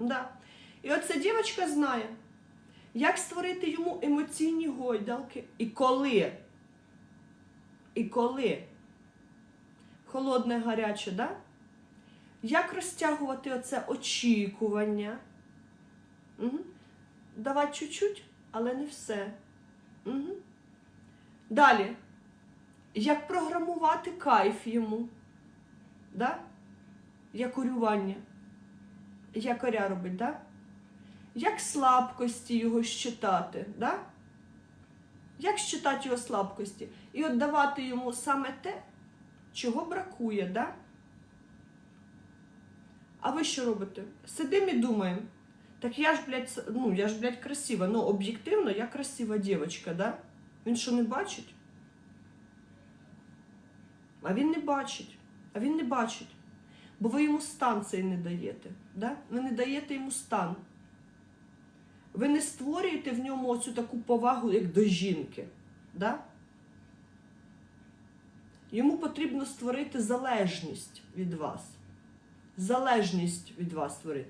Да. І оця дівчинка знає, як створити йому емоційні гойдалки і коли. І коли. Холодне, гаряче, да? Як розтягувати оце очікування? Угу. Давати чуть-чуть, але не все. Угу. Далі. Як програмувати кайф йому? Да? Якорювання. Якоря робить, да? Як слабкості його щитати, да? Як щитати його слабкості? І от йому саме те, чого бракує, да? А ви що робите? Сидимо і думаємо. Так я ж, блядь, ну, я ж, блядь, красива. Ну, об'єктивно, я красива дівчинка, да? Він що не бачить? А він не бачить. А він не бачить. Бо ви йому стан цей не даєте. Да? Ви не даєте йому стан. Ви не створюєте в ньому оцю таку повагу, як до жінки. Да? Йому потрібно створити залежність від вас. Залежність від вас створити.